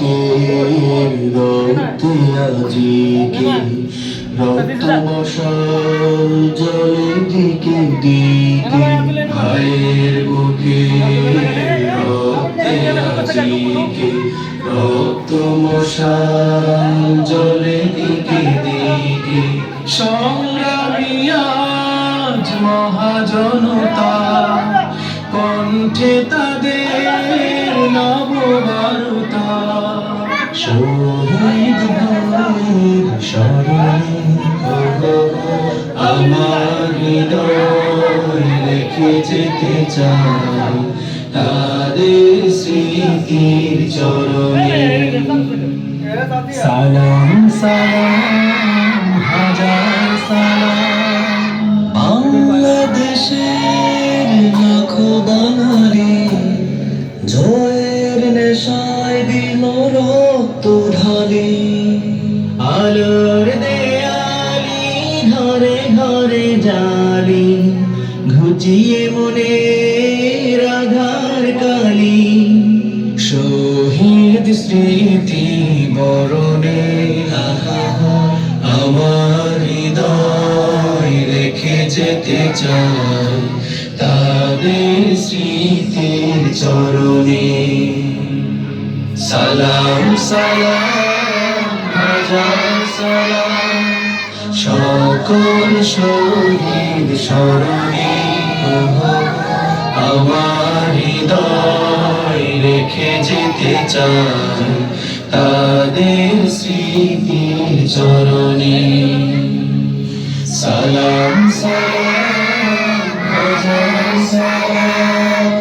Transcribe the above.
বুকের রক্তে আজিকে রক্ত মশাল জলে দিকে দিকে, ভাইয়ের বুকে আজিকে রক্ত মশাল জলে দিকে আজ মহাজনতা, কণ্ঠে তাদের শহীদ আমার হৃদয় যেতে চাই তাদের স্মৃতির চরণে সালাম সালাম হাজার সালাম বাংলাদেশের লাখো জয়ের নেশায় দিল রক্ত আলোর দেয়ালি ঘরে ঘরে জালি, ঘুচিয়ে মনে রাধার কালী শহীদ স্মৃতি বরণে আমার হৃদয় রেখে যেতে চাই তাদের স্মৃতির চরণে। সালাম সালাম। সকল শহীদ স্মরণে আমার হৃদয় রেখে যেতে চাই তাদের স্মৃতির চরণী। সালাম সালাম সালাম।